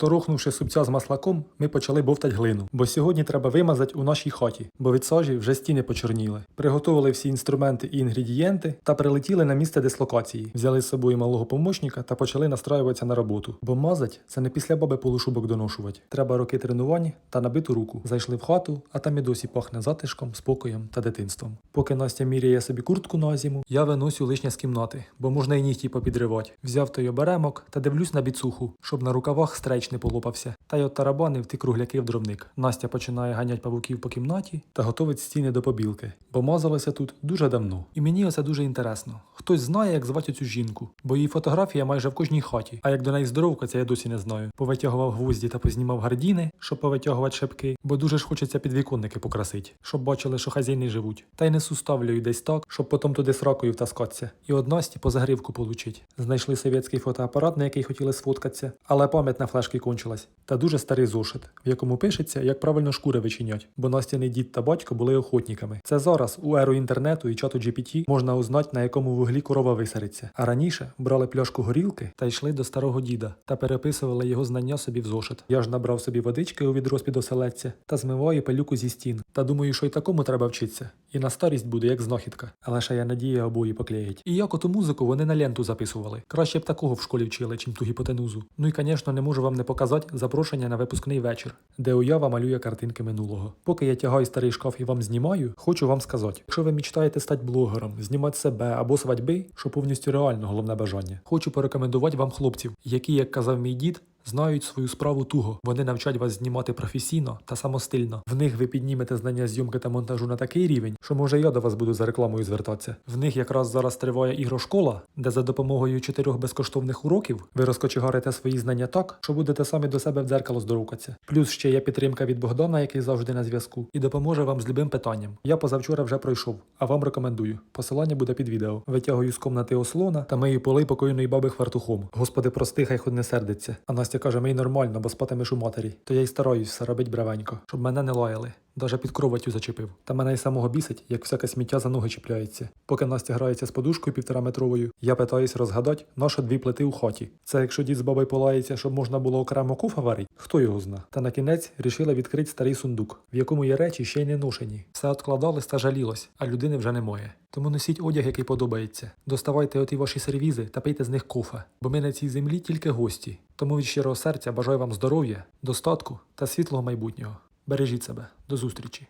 Торохнувши супця з маслаком, ми почали бовтать глину, бо сьогодні треба вимазати у нашій хаті, бо від сажі вже стіни почорніли. Приготували всі інструменти і інгредієнти та прилетіли на місце дислокації. Взяли з собою малого помощника та почали настраюватися на роботу. Бо мазать це не після баби полушубок доношувати. Треба роки тренувань та набиту руку. Зайшли в хату, а там і досі пахне затишком, спокоєм та дитинством. Поки Настя міряє собі куртку на зиму, я виносю лишнє з кімнати, бо можна і нігті попідривати. Взяв той оберемок та дивлюсь на біцуху, щоб на рукавах стреч не полопався. Та й от тарабанив ті кругляки в дробник. Настя починає ганять павуків по кімнаті та готовить стіни до побілки, бо мазалася тут дуже давно. І мені оце дуже інтересно. Хтось знає, як звати цю жінку, бо її фотографія майже в кожній хаті. А як до неї здоровкаться, я досі не знаю. Повитягував гвозді та познімав гардіни, щоб повитягувати шибки, бо дуже ж хочеться підвіконники покрасить, щоб бачили, що хазяїни живуть. Та й не суставлюю десь так, щоб потім туди сракою втаскатися. І од Насті по загривку получить. Знайшли совєтський фотоапарат, на який хотіли сфоткатися, але пам'ять на флешки кончилась. Та дуже старий зошит, в якому пишеться, як правильно шкури вичинять, бо Настяний дід та батько були охотниками. Це зараз у еру інтернету і чату GPT можна узнати, на якому вуглі корова висариться. А раніше брали пляшку горілки та йшли до старого діда та переписували його знання собі в зошит. Я ж набрав собі водички у відро з-під оселедця та змиваю пилюку зі стін. Та думаю, що й такому треба вчитися. І на старість буде як знахідка. Але ще я надію обої поклеїть. І як оту музику вони на ленту записували. Краще б такого в школі вчили, чим ту гіпотенузу. Ну і, звісно, не можу вам не показати запрошення на випускний вечір, де уява малює картинки минулого. Поки я тягаю старий шкаф і вам знімаю, хочу вам сказати: якщо ви мечтаєте стати блогером, знімати себе або свадьби, що повністю реально головне бажання. Хочу порекомендувати вам хлопців, які, як казав мій дід, знають свою справу туго. Вони навчать вас знімати професійно та самостильно. В них ви піднімете знання зйомки та монтажу на такий рівень, що може я до вас буду за рекламою звертатися. В них якраз зараз триває ігрошкола, де за допомогою чотирьох безкоштовних уроків ви розкочегарите свої знання так, що будете самі до себе в дзеркало здоровкатися. Плюс ще є підтримка від Богдана, який завжди на зв'язку, і допоможе вам з любим питанням. Я позавчора вже пройшов, а вам рекомендую. Посилання буде під відео. Витягую з комнати ослона та мию поли покойної баби хвартухом. Господи, прости, хай хоч не сердиться. А Настя каже, мий нормально, бо спатимеш у матері. То я й стараюсь все робить бравенько, щоб мене не лаяли. Даже під кроватю зачепив. Та мене й самого бісить, як всяке сміття за ноги чіпляється. Поки Настя грається з подушкою півтораметровою, я питаюсь розгадати, нащо дві плити у хаті. Це якщо дід з бабою полається, щоб можна було окремо куфа варить, хто його зна. Та на кінець рішила відкрити старий сундук, в якому є речі ще й не ношені. Все откладалось та жалілось, а людини вже немає. Тому носіть одяг, який подобається. Доставайте оті ваші сервізи та пийте з них кофе, бо ми на цій землі тільки гості. Тому від щирого серця бажаю вам здоров'я, достатку та світлого майбутнього. Бережіть себе. До зустрічі.